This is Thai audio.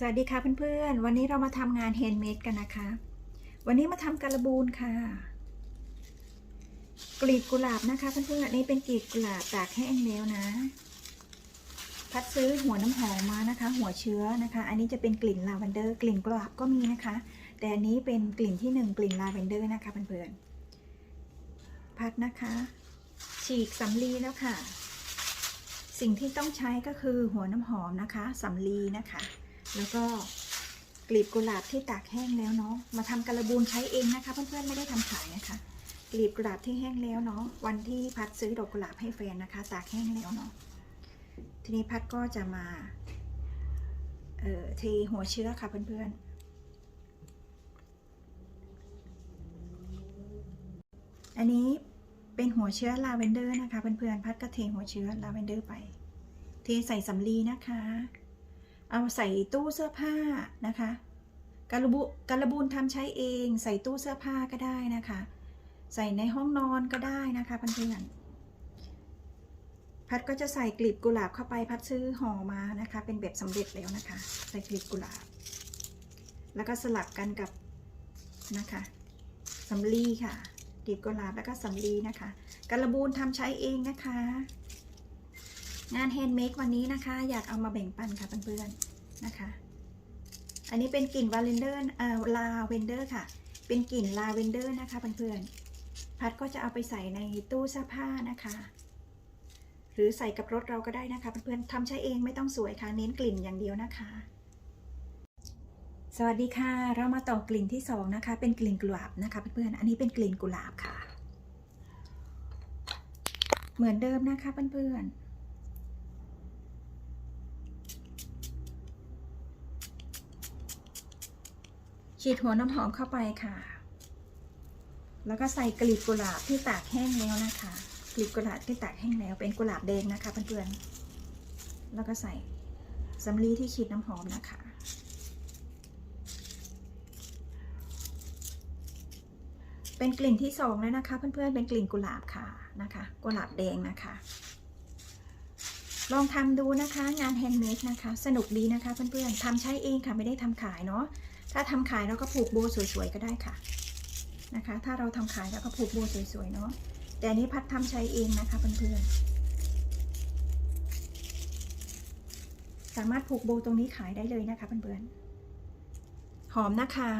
สวัสดีค่ะเพื่อนๆ วันนี้เรามาทำงานแฮนด์เมดกันนะคะ วันนี้มาทำการบูนค่ะ กลีบกุหลาบนะคะเพื่อนๆ อันนี้เป็นกลีบกุหลาบตากแห้งแล้วนะ พัดซื้อหัวน้ำหอมมานะคะ หัวเชื้อนะคะ อันนี้จะเป็นกลิ่นลาเวนเดอร์ กลิ่นกุหลาบก็มีนะคะ แต่อันนี้เป็นกลิ่นที่หนึ่งกลิ่นลาเวนเดอร์นะคะเพื่อนๆ พัดนะคะ ฉีกสำลีแล้วค่ะ สิ่งที่ต้องใช้ก็คือหัวน้ำหอมนะคะสำลีนะคะ แล้วก็กลีบกุหลาบที่ตากแห้งแล้วเนาะ มาทำการบูนใช้เองนะคะเพื่อนๆไม่ได้ทำขายนะคะ กลีบกุหลาบที่แห้งแล้วเนาะ วันที่พัดซื้อดอกกุหลาบให้แฟนนะคะ ตากแห้งแล้วเนาะ ทีนี้พัดก็จะมาเอ่อเทหัวเชื้อค่ะเพื่อนๆอันนี้เป็นหัวเชื้อลาเวนเดอร์นะคะเพื่อนๆพัดก็เทหัวเชื้อลาเวนเดอร์ไป เทใส่สำลีนะคะ เอาใส่ตู้เสื้อผ้านะคะการบูการบูนทำใช้เอง ใส่ตู้เสื้อผ้าก็ได้นะคะ ใส่ในห้องนอนก็ได้นะคะเพื่อนๆพัดก็จะใส่กลีบกุหลาบเข้าไปพัดซื้อห่อมานะคะ เป็นแบบสำเร็จแล้วนะคะ ใส่กลีบกุหลาบ แล้วก็สลับกันกับนะคะสำลีค่ะกลีบกุหลาบแล้วก็สำลีนะคะการบูนทำใช้เองนะคะ งานแฮนด์เมดวันนี้นะคะ อยากเอามาแบ่งปันค่ะเพื่อนๆนะคะ อันนี้เป็นกลิ่นวาเลนเดอร์เอ่อลาเวนเดอร์ค่ะ เป็นกลิ่นลาเวนเดอร์นะคะเพื่อนๆพัดก็จะเอาไปใส่ในตู้เสื้อผ้านะคะ หรือใส่กับรถเราก็ได้นะคะเพื่อนๆทำใช้เองไม่ต้องสวยค่ะเน้นกลิ่นอย่างเดียวนะคะ สวัสดีค่ะ เรามาต่อกลิ่นที่สองนะคะ เป็นกลิ่นกุหลาบนะคะเพื่อนๆอันนี้เป็นกลิ่นกุหลาบค่ะ เหมือนเดิมนะคะเพื่อนๆ ฉีดหัวน้ำหอมเข้าไปค่ะ แล้วก็ใส่กลีบกุหลาบที่ตากแห้งแล้วนะคะ กลีบกุหลาบที่ตากแห้งแล้วเป็นกุหลาบแดงนะคะเพื่อนๆแล้วก็ใส่สำลีที่ฉีดน้ำหอมนะคะเป็นกลิ่นที่สองแล้วนะคะ เพื่อนๆ เป็นกลิ่นกุหลาบค่ะนะคะ กุหลาบแดงนะคะ ลองทำดูนะคะ งานแฮนด์เมดนะคะ สนุกดีนะคะเพื่อนๆทำใช้เองค่ะไม่ได้ทำขายเนาะ ถ้าทำขายเราก็ผูกโบสวยๆก็ได้ค่ะนะคะ ถ้าเราทำขายเราก็ผูกโบสวยๆเนาะแต่นนี้พัดทำใช้เองนะคะเพื่อนๆสามารถผูกโบตรงนี้ขายได้เลยนะคะเพื่อนๆหอมนะคะ